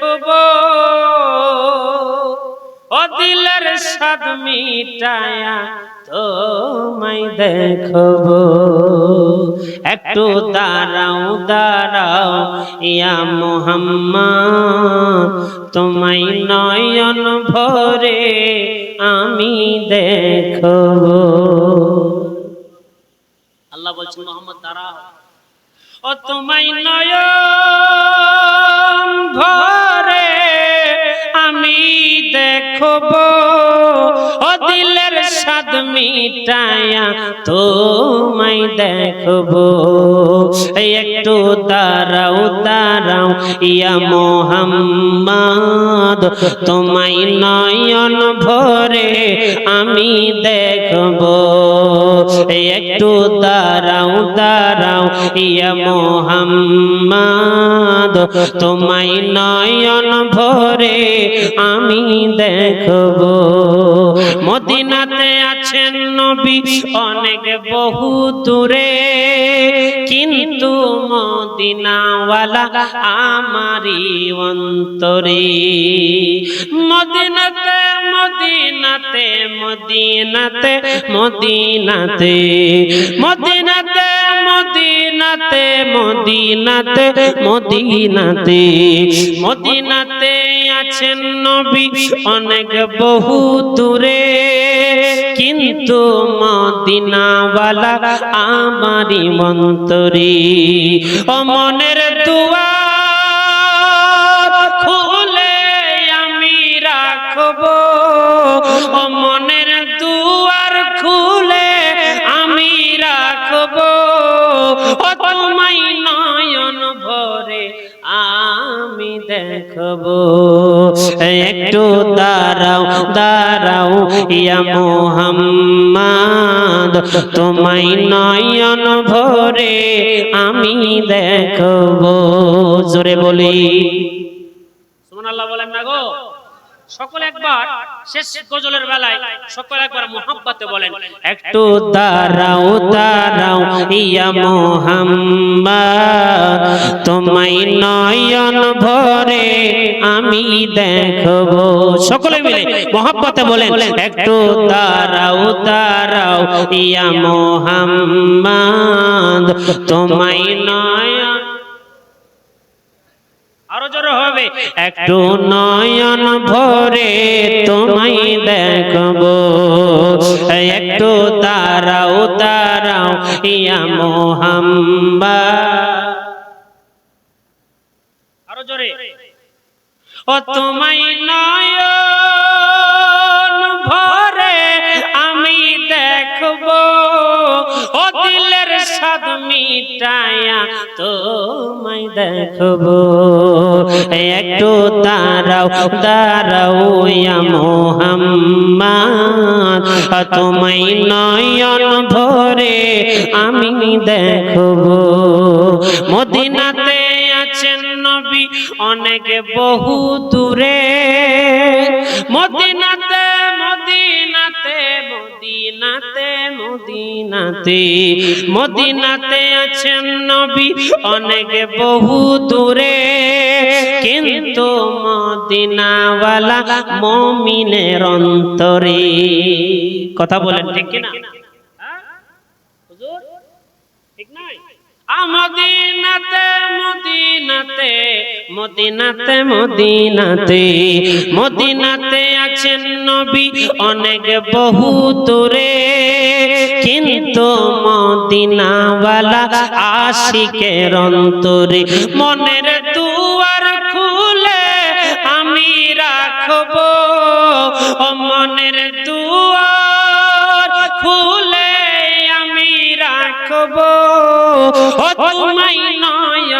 দেখব। ও দিলের মিটায়া তোমায় দেখব। একটু দাঁড়াও দাঁড়াও, ইয়া মোহাম্মদ, তোমায় নয়ন ভরে আমি দেখব। আল্লাহ বলছেন, মোহাম্মদ, দাঁড়াও। ও তোমায় নয়ন দেখব ও দিলের স্বাদ মিটায়া তোমায় দেখব। একটু দাঁড়াও দাঁড়াও, ইয়া মোহাম্মদ, তোমায় নয়ন ভরে আমি দেখব। একটু দাঁড়াও দাঁড়াও, ইয়া মোহাম্মদ তোমায় নয়ন ভরে আমি দেখব। মদিনাতে আছেন নবী অনেক বহু দূরে, কিন্তু মদিনাওয়ালা আমারি অন্তরে। মদিনাতে মদিনাতে মদিনাতে মদিনাতে মদিনাতে মদিনাতে মদিনাতে মদিনাতে আছেন নবী অনেক বহু দূরে। কিন্তু মদিনাওয়ালা আমারি মন্তরে। ও মনের দুয়ার ও তোমায় নয়ন ভরে আমি দেখব। একটু দাঁড়াও দাঁড়াও, ইয়া মোহাম্মদ। তোমায় নয়ন ভরে আমি দেখব। জোরে বলি। সুবহানাল্লাহ বলেন না গো। সকলে একবার শেষ গজলের বেলায় সকলে একবার মোহাব্বতে বলেন। একটু দাঁড়াও দাঁড়াও, ইয়া মোহাম্মদ, তোমায় নয়ন ভরে আমি দেখব। সকলে মিলে মোহাব্বতে বলেন, একটু দাঁড়াও দাঁড়াও, ইয়া মোহাম্মদ, তোমায় নয়ন হবে। একটু নয়ন ভরে তোমায় দেখব। একটু তারাও তারাও ইয়া মোহাম্বা আরও জোরে। ও তোমায় নয়ন মিটায়া তোমায় দেখব। একটু দাঁড়াও দাঁড়াও মোহাম্মদ। তোমায় নয়ন ভরে আমি দেখব। মদিনাতে আছেন নবী অনেক বহু দূরে। মদিনাতে মদিনাতে মদিনাতে মদিনাতে আছেন নবী অনেক বহু দূরে। কিন্তু মদিনাওয়ালা মমিনের অন্তরে। কথা বলেন ঠিক কিনা? ঠিক মদিনাতে মদিনাতে মদিনাতে মদিনাতে আছেন নবী অনেক বহু দূরে, কিন্তু মদিনাওয়ালা আশিকের অন্তরে মনের দুয়ার খুলে আমি রাখব। ও মনের দুয়ার খুলে আমি রাখব। ও তোমায়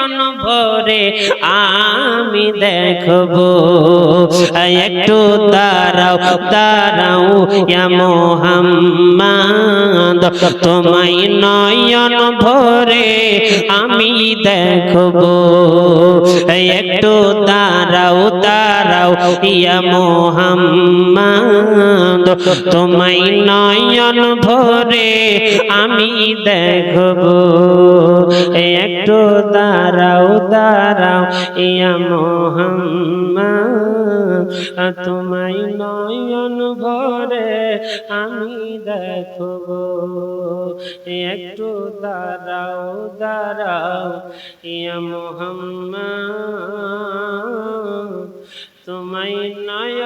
নয়ন ভরে আমি দেখব। একটু দাঁড়াও, ইয়া মোহাম্মদ। তোমায় নয়ন ভরে আমি দেখব। একটু দাঁড়াও দাঁড়াও, ইয়া মোহাম্মদ। তোমায় নয়ন ভরে আমি দেখব। একটু দাঁড়াও, ইয়া মোহাম্মা তোমায় নয়ন ভরে আমি দেখব। একটু দাঁড়াও দাঁড়াও, ইয়া মোহাম্মা তোমায় নয়